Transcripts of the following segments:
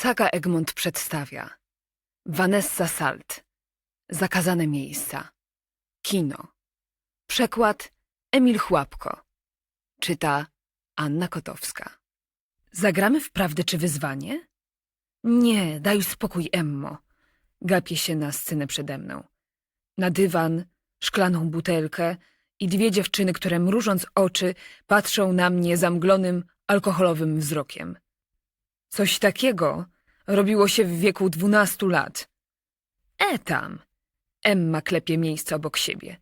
Saga Egmont przedstawia Vanessa Salt Zakazane miejsca Kino Przekład Emil Chłapko Czyta Anna Kotowska Zagramy w prawdę czy wyzwanie? Nie, daj spokój, Emmo. Gapię się na scenę przede mną. Na dywan, szklaną butelkę i dwie dziewczyny, które mrużąc oczy patrzą na mnie zamglonym, alkoholowym wzrokiem. Coś takiego robiło się w wieku dwunastu lat. E tam! Emma klepie miejsce obok siebie.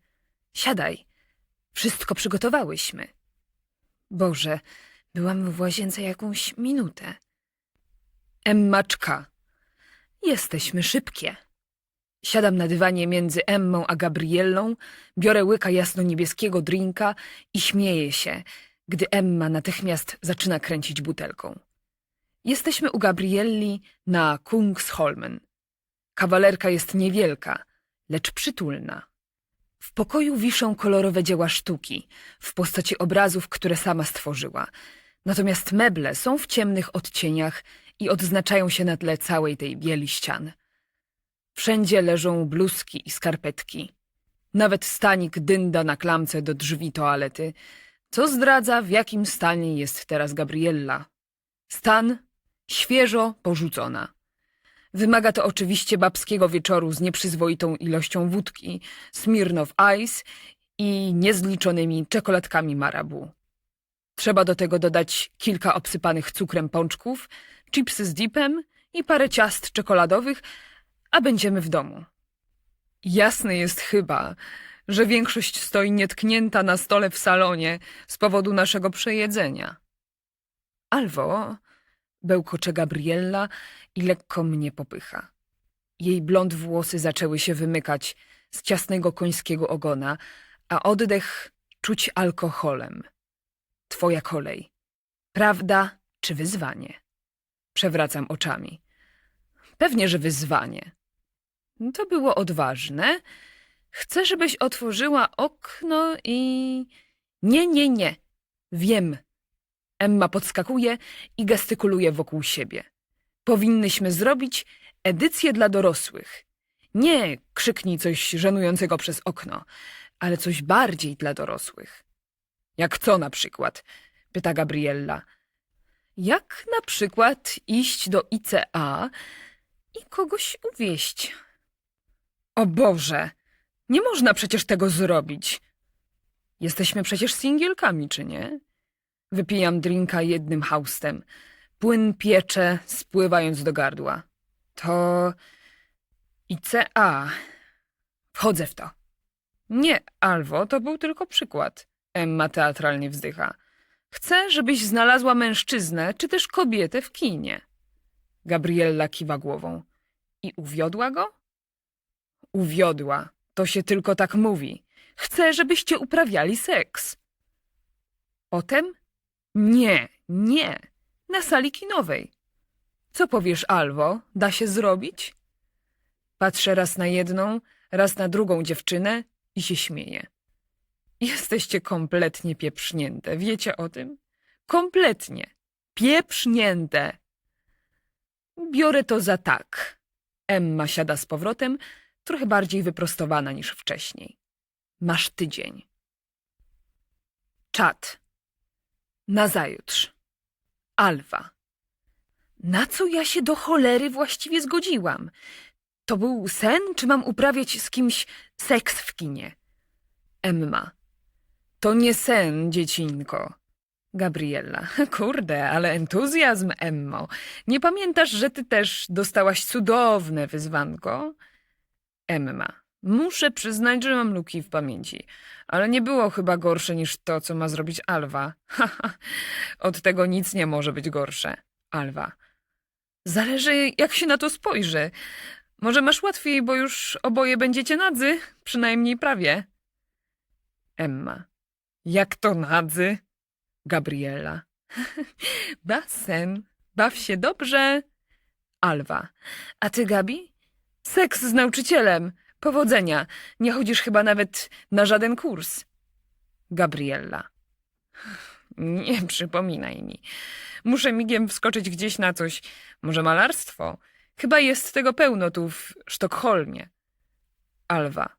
Siadaj. Wszystko przygotowałyśmy. Boże, byłam w łazience jakąś minutę. Emma czka. Jesteśmy szybkie. Siadam na dywanie między Emmą a Gabriellą, biorę łyka jasno-niebieskiego drinka i śmieję się, gdy Emma natychmiast zaczyna kręcić butelką. Jesteśmy u Gabrielli na Kungsholmen. Kawalerka jest niewielka, lecz przytulna. W pokoju wiszą kolorowe dzieła sztuki w postaci obrazów, które sama stworzyła. Natomiast meble są w ciemnych odcieniach i odznaczają się na tle całej tej bieli ścian. Wszędzie leżą bluzki i skarpetki. Nawet stanik dynda na klamce do drzwi toalety, co zdradza, w jakim stanie jest teraz Gabriella. Stan świeżo porzucona. Wymaga to oczywiście babskiego wieczoru z nieprzyzwoitą ilością wódki, Smirnow Ice i niezliczonymi czekoladkami Marabu. Trzeba do tego dodać kilka obsypanych cukrem pączków, chipsy z dipem i parę ciast czekoladowych, a będziemy w domu. Jasne jest chyba, że większość stoi nietknięta na stole w salonie z powodu naszego przejedzenia. Alwo, bełkocze Gabriella i lekko mnie popycha. Jej blond włosy zaczęły się wymykać z ciasnego końskiego ogona, a oddech czuć alkoholem. Twoja kolej. Prawda czy wyzwanie? Przewracam oczami. Pewnie, że wyzwanie. To było odważne. Chcę, żebyś otworzyła okno i... Nie, nie, nie. Wiem. Emma podskakuje i gestykuluje wokół siebie. Powinnyśmy zrobić edycję dla dorosłych. Nie krzyknij coś żenującego przez okno, ale coś bardziej dla dorosłych. Jak co na przykład? pyta Gabriella. Jak na przykład iść do ICA i kogoś uwieść? O Boże, nie można przecież tego zrobić. Jesteśmy przecież singielkami, czy nie? Wypijam drinka jednym haustem. Płyn piecze, spływając do gardła. To ICA. Wchodzę w to. Nie, Alwo, to był tylko przykład. Emma teatralnie wzdycha. Chcę, żebyś znalazła mężczyznę, czy też kobietę w kinie. Gabriella kiwa głową. I uwiodła go? Uwiodła. To się tylko tak mówi. Chcę, żebyście uprawiali seks. Potem? Nie, nie. Na sali kinowej. Co powiesz, Alwo? Da się zrobić? Patrzę raz na jedną, raz na drugą dziewczynę i się śmieję. Jesteście kompletnie pieprznięte. Wiecie o tym? Kompletnie. Pieprznięte. Biorę to za tak. Emma siada z powrotem, trochę bardziej wyprostowana niż wcześniej. Masz tydzień. Czad. Nazajutrz. Alwa. Na co ja się do cholery właściwie zgodziłam? To był sen, czy mam uprawiać z kimś seks w kinie? Emma. To nie sen, dziecinko. Gabriella. Kurde, ale entuzjazm, Emmo. Nie pamiętasz, że ty też dostałaś cudowne wyzwanko? Emma. Muszę przyznać, że mam luki w pamięci, ale nie było chyba gorsze niż to, co ma zrobić Alwa. Od tego nic nie może być gorsze. Alwa. Zależy, jak się na to spojrzy. Może masz łatwiej, bo już oboje będziecie nadzy, przynajmniej prawie. Emma. Jak to nadzy? Gabriela. Basen. Baw się dobrze. Alwa. A ty, Gabi? Seks z nauczycielem. Powodzenia. Nie chodzisz chyba nawet na żaden kurs. Gabriella. Nie przypominaj mi. Muszę migiem wskoczyć gdzieś na coś. Może malarstwo? Chyba jest tego pełno tu w Sztokholmie. Alwa.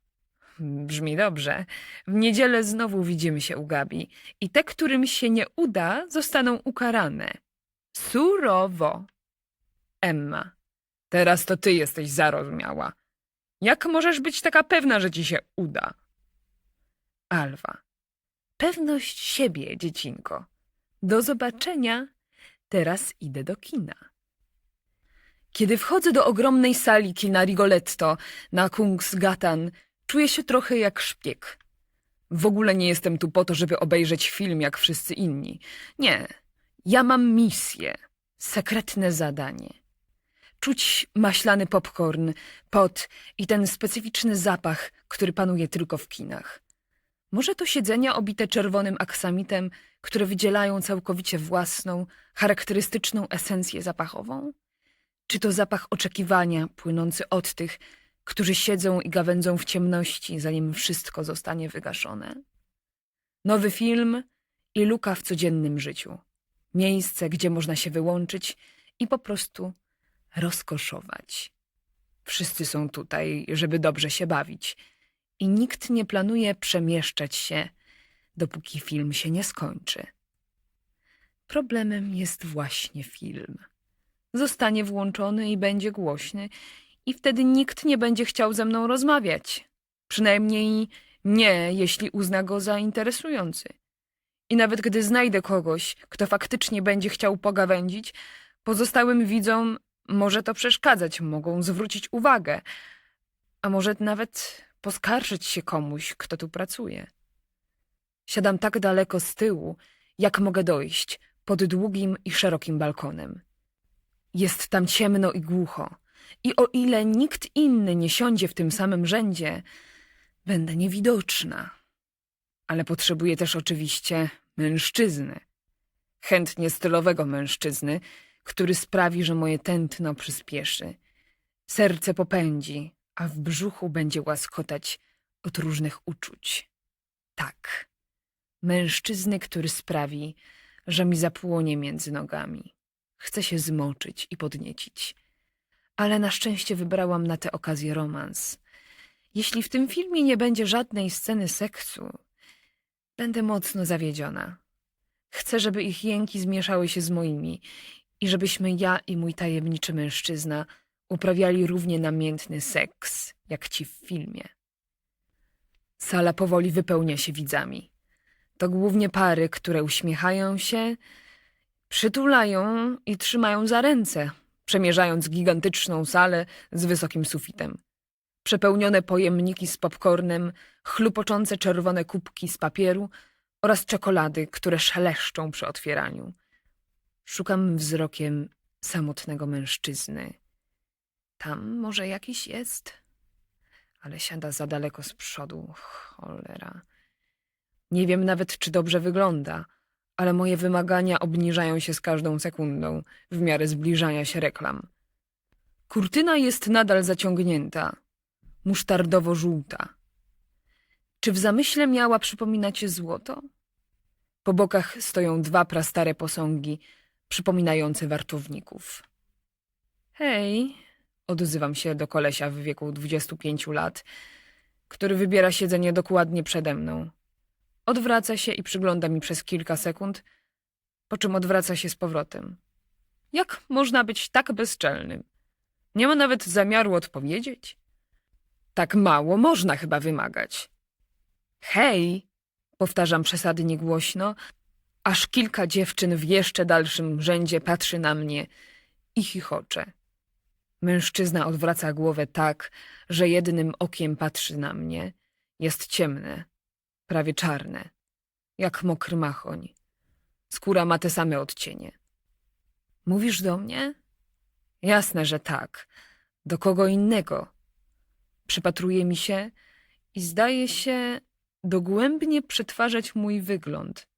Brzmi dobrze. W niedzielę znowu widzimy się u Gabi i te, którym się nie uda, zostaną ukarane. Surowo. Emma. Teraz to ty jesteś zarozumiała. Jak możesz być taka pewna, że ci się uda? Alwa. Pewność siebie, dziecinko. Do zobaczenia. Teraz idę do kina. Kiedy wchodzę do ogromnej sali kina Rigoletto na Kungsgatan, czuję się trochę jak szpieg. W ogóle nie jestem tu po to, żeby obejrzeć film jak wszyscy inni. Nie, ja mam misję, sekretne zadanie. Czuć maślany popcorn, pot i ten specyficzny zapach, który panuje tylko w kinach. Może to siedzenia obite czerwonym aksamitem, które wydzielają całkowicie własną, charakterystyczną esencję zapachową? Czy to zapach oczekiwania płynący od tych, którzy siedzą i gawędzą w ciemności, zanim wszystko zostanie wygaszone? Nowy film i luka w codziennym życiu. Miejsce, gdzie można się wyłączyć i po prostu rozkoszować. Wszyscy są tutaj, żeby dobrze się bawić i nikt nie planuje przemieszczać się, dopóki film się nie skończy. Problemem jest właśnie film. Zostanie włączony i będzie głośny, i wtedy nikt nie będzie chciał ze mną rozmawiać. Przynajmniej nie, jeśli uzna go za interesujący. I nawet gdy znajdę kogoś, kto faktycznie będzie chciał pogawędzić, pozostałym widzom może to przeszkadzać, mogą zwrócić uwagę, a może nawet poskarżyć się komuś, kto tu pracuje. Siadam tak daleko z tyłu, jak mogę dojść, pod długim i szerokim balkonem. Jest tam ciemno i głucho, i o ile nikt inny nie siądzie w tym samym rzędzie, będę niewidoczna. Ale potrzebuję też oczywiście mężczyzny. Chętnie stylowego mężczyzny, który sprawi, że moje tętno przyspieszy. Serce popędzi, a w brzuchu będzie łaskotać od różnych uczuć. Tak, mężczyzny, który sprawi, że mi zapłonie między nogami. Chcę się zmoczyć i podniecić. Ale na szczęście wybrałam na tę okazję romans. Jeśli w tym filmie nie będzie żadnej sceny seksu, będę mocno zawiedziona. Chcę, żeby ich jęki zmieszały się z moimi i żebyśmy ja i mój tajemniczy mężczyzna uprawiali równie namiętny seks, jak ci w filmie. Sala powoli wypełnia się widzami. To głównie pary, które uśmiechają się, przytulają i trzymają za ręce, przemierzając gigantyczną salę z wysokim sufitem. Przepełnione pojemniki z popcornem, chlupoczące czerwone kubki z papieru oraz czekolady, które szeleszczą przy otwieraniu. Szukam wzrokiem samotnego mężczyzny. Tam może jakiś jest, ale siada za daleko z przodu. Cholera. Nie wiem nawet, czy dobrze wygląda, ale moje wymagania obniżają się z każdą sekundą w miarę zbliżania się reklam. Kurtyna jest nadal zaciągnięta, musztardowo-żółta. Czy w zamyśle miała przypominać złoto? Po bokach stoją dwa prastare posągi, przypominające wartowników. Hej, odzywam się do kolesia w wieku 25 lat, który wybiera siedzenie dokładnie przede mną. Odwraca się i przygląda mi przez kilka sekund, po czym odwraca się z powrotem. Jak można być tak bezczelnym? Nie ma nawet zamiaru odpowiedzieć? Tak mało można chyba wymagać. Hej, powtarzam przesadnie głośno, aż kilka dziewczyn w jeszcze dalszym rzędzie patrzy na mnie i chichocze. Mężczyzna odwraca głowę tak, że jednym okiem patrzy na mnie. Jest ciemne, prawie czarne, jak mokry machoń. Skóra ma te same odcienie. Mówisz do mnie? Jasne, że tak. Do kogo innego? Przypatruje mi się i zdaje się dogłębnie przetwarzać mój wygląd.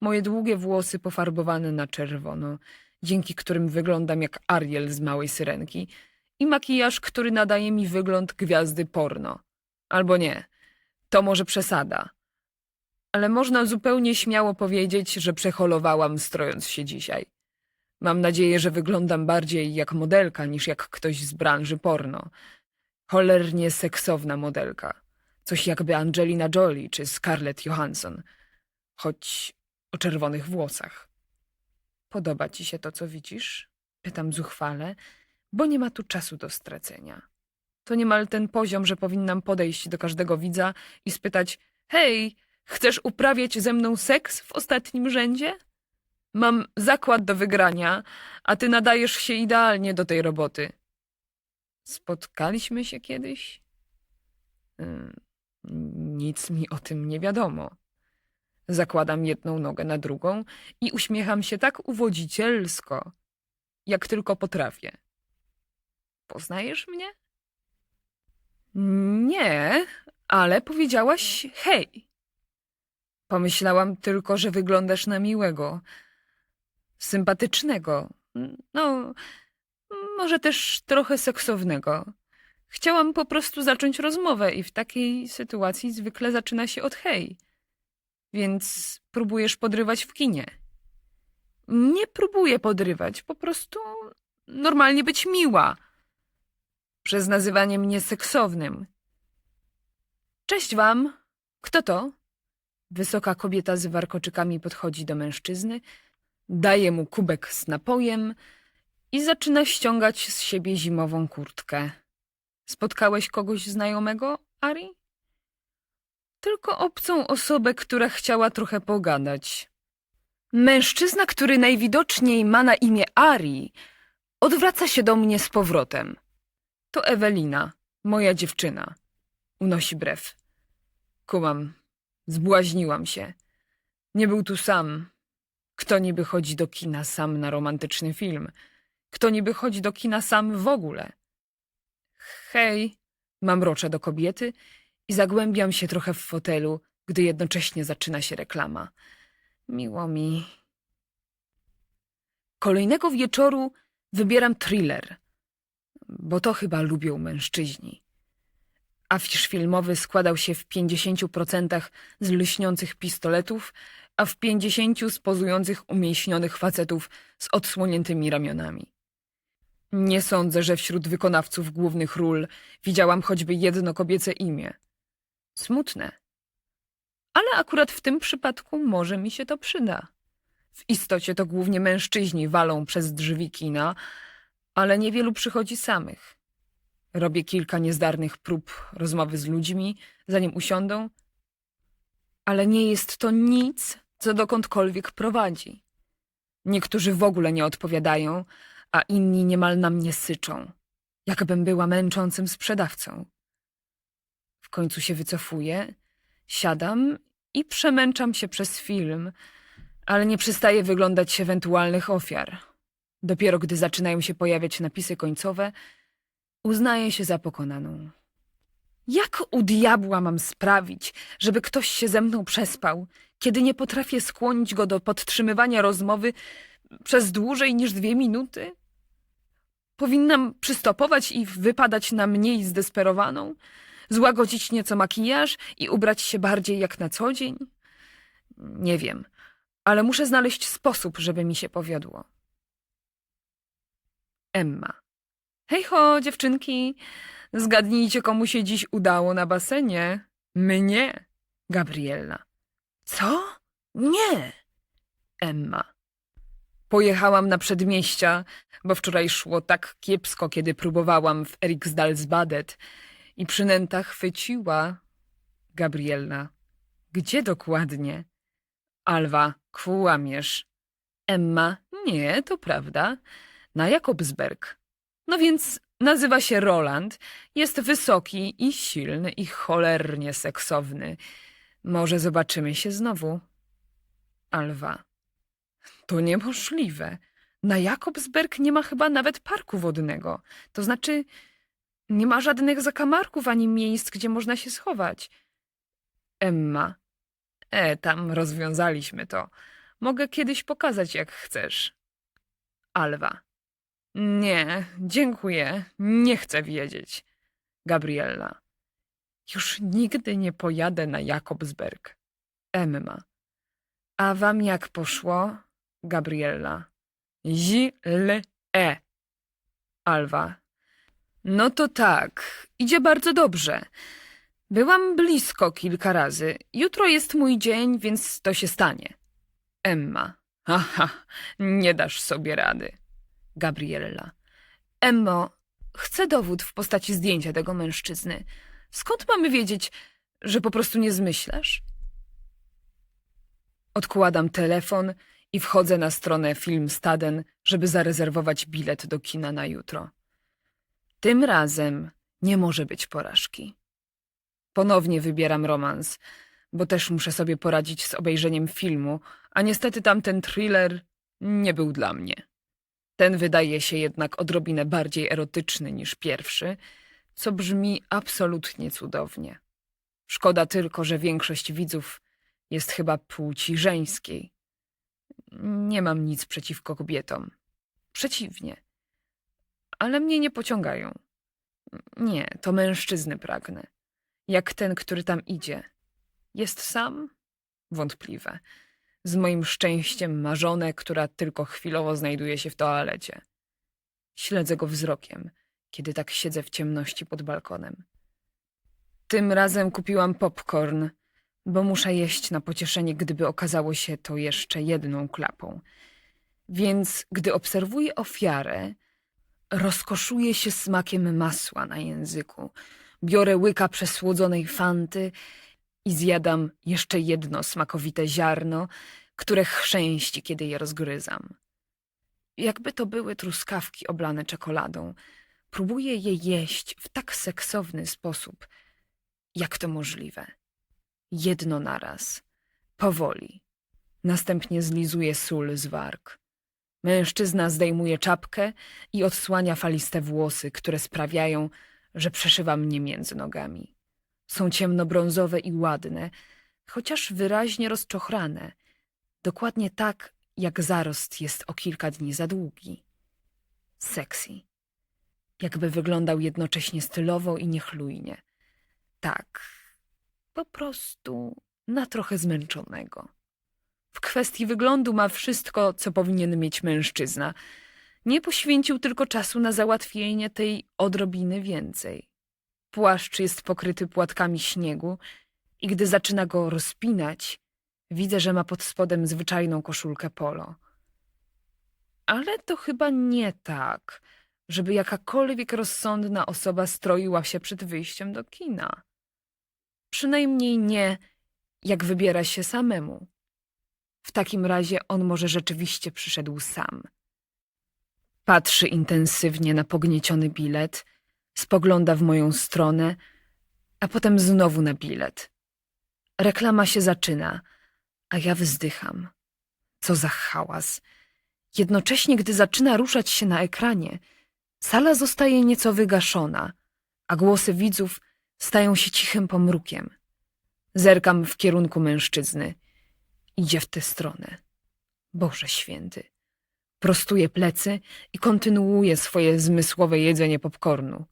Moje długie włosy pofarbowane na czerwono, dzięki którym wyglądam jak Ariel z małej syrenki, i makijaż, który nadaje mi wygląd gwiazdy porno. Albo nie, to może przesada. ale można zupełnie śmiało powiedzieć, że przeholowałam strojąc się dzisiaj. Mam nadzieję, że wyglądam bardziej jak modelka niż jak ktoś z branży porno. Cholernie seksowna modelka. Coś jakby Angelina Jolie czy Scarlett Johansson. Choć o czerwonych włosach. Podoba ci się to, co widzisz? Pytam zuchwale, bo nie ma tu czasu do stracenia. To niemal ten poziom, że powinnam podejść do każdego widza i spytać: Hej, chcesz uprawiać ze mną seks w ostatnim rzędzie? Mam zakład do wygrania, a ty nadajesz się idealnie do tej roboty. Spotkaliśmy się kiedyś? Nic mi o tym nie wiadomo. Zakładam jedną nogę na drugą i uśmiecham się tak uwodzicielsko, jak tylko potrafię. Poznajesz mnie? Nie, ale powiedziałaś hej. Pomyślałam tylko, że wyglądasz na miłego, sympatycznego, no, może też trochę seksownego. Chciałam po prostu zacząć rozmowę i w takiej sytuacji zwykle zaczyna się od hej. Więc próbujesz podrywać w kinie. Nie próbuję podrywać, po prostu normalnie być miła. Przez nazywanie mnie seksownym. Cześć wam. Kto to? Wysoka kobieta z warkoczykami podchodzi do mężczyzny, daje mu kubek z napojem i zaczyna ściągać z siebie zimową kurtkę. Spotkałeś kogoś znajomego, Ari? Tylko obcą osobę, która chciała trochę pogadać. Mężczyzna, który najwidoczniej ma na imię Ari, odwraca się do mnie z powrotem. To Ewelina, moja dziewczyna. Unosi brew. Kumam, zbłaźniłam się. Nie był tu sam. Kto niby chodzi do kina sam na romantyczny film? Kto niby chodzi do kina sam w ogóle? Hej, mamroczę do kobiety i zagłębiam się trochę w fotelu, gdy jednocześnie zaczyna się reklama. Miło mi. Kolejnego wieczoru wybieram thriller, bo to chyba lubią mężczyźni. Afisz filmowy składał się w 50% z lśniących pistoletów, a w 50% z pozujących umieśnionych facetów z odsłoniętymi ramionami. Nie sądzę, że wśród wykonawców głównych ról widziałam choćby jedno kobiece imię. Smutne. Ale akurat w tym przypadku może mi się to przyda. W istocie to głównie mężczyźni walą przez drzwi kina, ale niewielu przychodzi samych. Robię kilka niezdarnych prób rozmowy z ludźmi, zanim usiądą, ale nie jest to nic, co dokądkolwiek prowadzi. Niektórzy w ogóle nie odpowiadają, a inni niemal na mnie syczą, jakbym była męczącym sprzedawcą. W końcu się wycofuję, siadam i przemęczam się przez film, ale nie przestaję wyglądać ewentualnych ofiar. Dopiero gdy zaczynają się pojawiać napisy końcowe, uznaję się za pokonaną. Jak u diabła mam sprawić, żeby ktoś się ze mną przespał, kiedy nie potrafię skłonić go do podtrzymywania rozmowy przez dłużej niż dwie minuty? Powinnam przystopować i wypadać na mniej zdesperowaną, złagodzić nieco makijaż i ubrać się bardziej jak na co dzień? Nie wiem, ale muszę znaleźć sposób, żeby mi się powiodło. Emma. Hej ho, dziewczynki! Zgadnijcie, komu się dziś udało na basenie. Mnie. Gabriella. Co? Nie. Emma. Pojechałam na przedmieścia, bo wczoraj szło tak kiepsko, kiedy próbowałam w Eriksdalsbadet i przynęta chwyciła. Gabriella. Gdzie dokładnie? Alwa. Kłamiesz. Emma. Nie, to prawda. Na Jakobsberg. No więc nazywa się Roland, jest wysoki i silny i cholernie seksowny. Może zobaczymy się znowu. Alwa. To niemożliwe. Na Jakobsberg nie ma chyba nawet parku wodnego. To znaczy, nie ma żadnych zakamarków ani miejsc, gdzie można się schować. Emma. E, tam rozwiązaliśmy to. Mogę kiedyś pokazać, jak chcesz. Alwa. Nie, dziękuję. Nie chcę wiedzieć. Gabriella. Już nigdy nie pojadę na Jakobsberg. Emma. A wam jak poszło? Gabriella. Źle. Alwa. No to tak, idzie bardzo dobrze. Byłam blisko kilka razy. Jutro jest mój dzień, więc to się stanie. Emma. Aha, nie dasz sobie rady. Gabriella. Emmo, chcę dowód w postaci zdjęcia tego mężczyzny. Skąd mamy wiedzieć, że po prostu nie zmyślasz? Odkładam telefon i wchodzę na stronę Filmstaden, żeby zarezerwować bilet do kina na jutro. Tym razem nie może być porażki. Ponownie wybieram romans, bo też muszę sobie poradzić z obejrzeniem filmu, a niestety tamten thriller nie był dla mnie. Ten wydaje się jednak odrobinę bardziej erotyczny niż pierwszy, co brzmi absolutnie cudownie. Szkoda tylko, że większość widzów jest chyba płci żeńskiej. Nie mam nic przeciwko kobietom. Przeciwnie. Ale mnie nie pociągają. Nie, to mężczyzny pragnę. Jak ten, który tam idzie. Jest sam? Wątpliwe. Z moim szczęściem ma żonę, która tylko chwilowo znajduje się w toalecie. Śledzę go wzrokiem, kiedy tak siedzę w ciemności pod balkonem. Tym razem kupiłam popcorn, bo muszę jeść na pocieszenie, gdyby okazało się to jeszcze jedną klapą. Więc gdy obserwuję ofiarę, rozkoszuję się smakiem masła na języku. Biorę łyka przesłodzonej fanty i zjadam jeszcze jedno smakowite ziarno, które chrzęści, kiedy je rozgryzam. Jakby to były truskawki oblane czekoladą, próbuję je jeść w tak seksowny sposób, jak to możliwe. Jedno naraz, powoli. Następnie zlizuje sól z warg. Mężczyzna zdejmuje czapkę i odsłania faliste włosy, które sprawiają, że przeszywa mnie między nogami. Są ciemnobrązowe i ładne, chociaż wyraźnie rozczochrane. Dokładnie tak, jak zarost jest o kilka dni za długi. Sexy. Jakby wyglądał jednocześnie stylowo i niechlujnie. Tak, po prostu na trochę zmęczonego. W kwestii wyglądu ma wszystko, co powinien mieć mężczyzna. Nie poświęcił tylko czasu na załatwienie tej odrobiny więcej. Płaszcz jest pokryty płatkami śniegu i gdy zaczyna go rozpinać, widzę, że ma pod spodem zwyczajną koszulkę polo. Ale to chyba nie tak, żeby jakakolwiek rozsądna osoba stroiła się przed wyjściem do kina. Przynajmniej nie, jak wybiera się samemu. W takim razie on może rzeczywiście przyszedł sam. Patrzy intensywnie na pognieciony bilet, spogląda w moją stronę, a potem znowu na bilet. Reklama się zaczyna, a ja wzdycham. Co za hałas. Jednocześnie, gdy zaczyna ruszać się na ekranie, sala zostaje nieco wygaszona, a głosy widzów stają się cichym pomrukiem. Zerkam w kierunku mężczyzny. Idzie w tę stronę. Boże święty. Prostuję plecy i kontynuuję swoje zmysłowe jedzenie popcornu.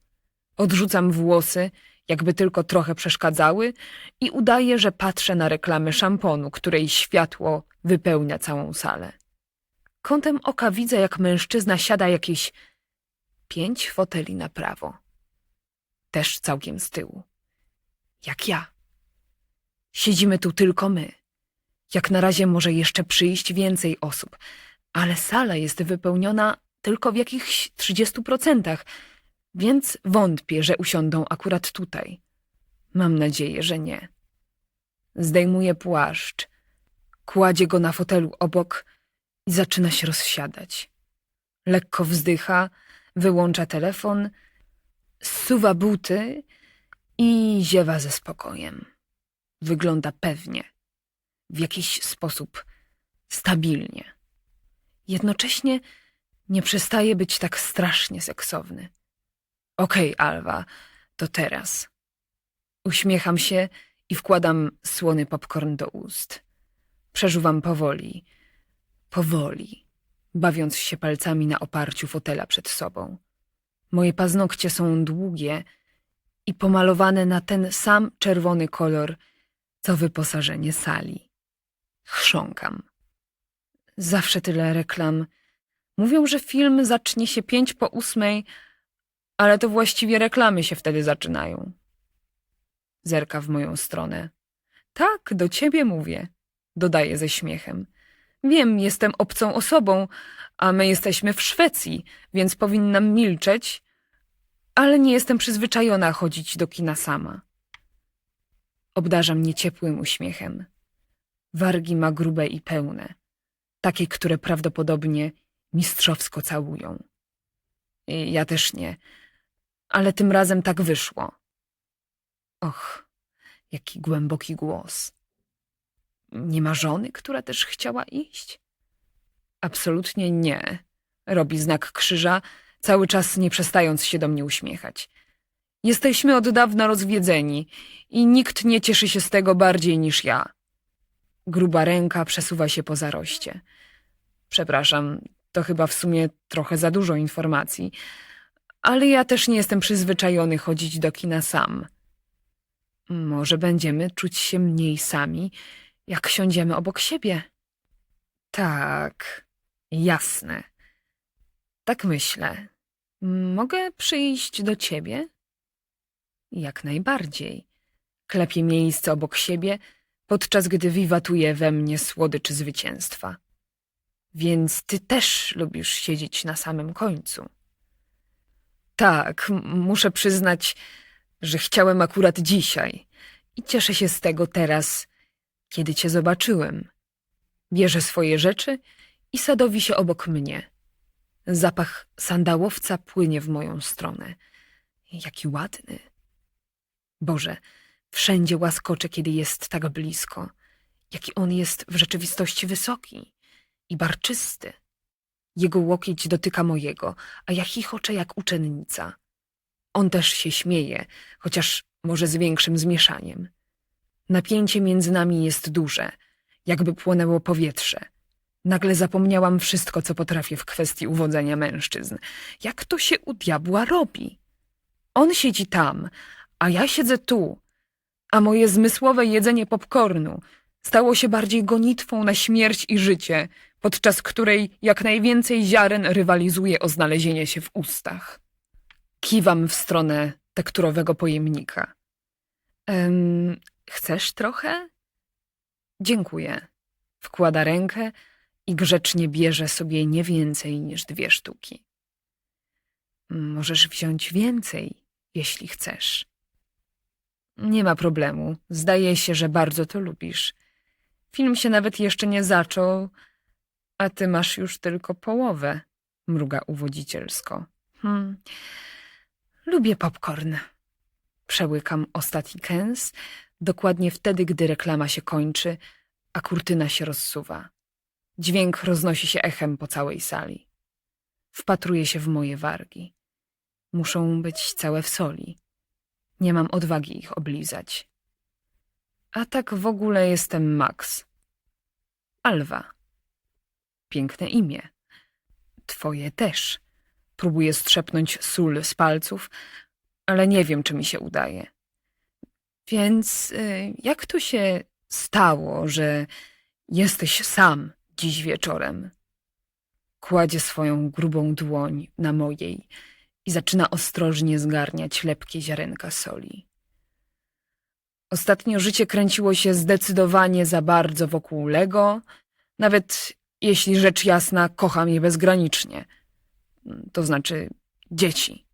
Odrzucam włosy, jakby tylko trochę przeszkadzały i udaję, że patrzę na reklamę szamponu, której światło wypełnia całą salę. Kątem oka widzę, jak mężczyzna siada jakieś pięć foteli na prawo. Też całkiem z tyłu. Jak ja. Siedzimy tu tylko my. Jak na razie może jeszcze przyjść więcej osób, ale sala jest wypełniona tylko w jakichś 30%, więc wątpię, że usiądą akurat tutaj. Mam nadzieję, że nie. Zdejmuje płaszcz, kładzie go na fotelu obok i zaczyna się rozsiadać. Lekko wzdycha, wyłącza telefon, zsuwa buty i ziewa ze spokojem. Wygląda pewnie, w jakiś sposób stabilnie. Jednocześnie nie przestaje być tak strasznie seksowny. Okej, Alwa, to teraz. Uśmiecham się i wkładam słony popcorn do ust. Przeżuwam powoli, powoli, bawiąc się palcami na oparciu fotela przed sobą. Moje paznokcie są długie i pomalowane na ten sam czerwony kolor, co wyposażenie sali. Chrząkam. Zawsze tyle reklam. Mówią, że film zacznie się pięć po ósmej, ale to właściwie reklamy się wtedy zaczynają. Zerka w moją stronę. Tak, do ciebie mówię, dodaje ze śmiechem. Wiem, jestem obcą osobą, a my jesteśmy w Szwecji, więc powinnam milczeć, ale nie jestem przyzwyczajona chodzić do kina sama. Obdarza mnie ciepłym uśmiechem. Wargi ma grube i pełne, takie, które prawdopodobnie mistrzowsko całują. I ja też nie, ale tym razem tak wyszło. Och, jaki głęboki głos. Nie ma żony, która też chciała iść? Absolutnie nie. Robi znak krzyża, cały czas nie przestając się do mnie uśmiechać. Jesteśmy od dawna rozwiedzeni i nikt nie cieszy się z tego bardziej niż ja. Gruba ręka przesuwa się po zaroście. Przepraszam, to chyba w sumie trochę za dużo informacji, ale ja też nie jestem przyzwyczajony chodzić do kina sam. Może będziemy czuć się mniej sami, jak siądziemy obok siebie. Tak, jasne. Tak myślę. Mogę przyjść do ciebie? Jak najbardziej. Klepię miejsce obok siebie, podczas gdy wiwatuje we mnie słodycz zwycięstwa. Więc ty też lubisz siedzieć na samym końcu. Tak, muszę przyznać, że chciałem akurat dzisiaj i cieszę się z tego teraz, kiedy cię zobaczyłem. Bierze swoje rzeczy i sadowi się obok mnie. Zapach sandałowca płynie w moją stronę. Jaki ładny. Boże, wszędzie łaskocze, kiedy jest tak blisko. Jaki on jest w rzeczywistości wysoki i barczysty. Jego łokieć dotyka mojego, a ja chichoczę jak uczennica. On też się śmieje, chociaż może z większym zmieszaniem. Napięcie między nami jest duże, jakby płonęło powietrze. Nagle zapomniałam wszystko, co potrafię w kwestii uwodzenia mężczyzn. Jak to się u diabła robi? On siedzi tam, a ja siedzę tu, a moje zmysłowe jedzenie popcornu stało się bardziej gonitwą na śmierć i życie, podczas której jak najwięcej ziaren rywalizuje o znalezienie się w ustach. Kiwam w stronę tekturowego pojemnika. Em, chcesz trochę? Dziękuję. Wkłada rękę i grzecznie bierze sobie nie więcej niż dwie sztuki. Możesz wziąć więcej, jeśli chcesz. Nie ma problemu. Zdaje się, że bardzo to lubisz. Film się nawet jeszcze nie zaczął, a ty masz już tylko połowę, mruga uwodzicielsko. Hmm. Lubię popcorn. Przełykam ostatni kęs, dokładnie wtedy, gdy reklama się kończy, a kurtyna się rozsuwa. Dźwięk roznosi się echem po całej sali. Wpatruję się w moje wargi. Muszą być całe w soli. Nie mam odwagi ich oblizać. A tak w ogóle jestem Max. Alwa. Piękne imię. Twoje też. Próbuję strzepnąć sól z palców, ale nie wiem, czy mi się udaje. Więc y, jak to się stało, że jesteś sam dziś wieczorem? Kładzie swoją grubą dłoń na mojej i zaczyna ostrożnie zgarniać lepkie ziarenka soli. Ostatnio życie kręciło się zdecydowanie za bardzo wokół Lego, nawet jeśli rzecz jasna kocham je bezgranicznie. To znaczy dzieci.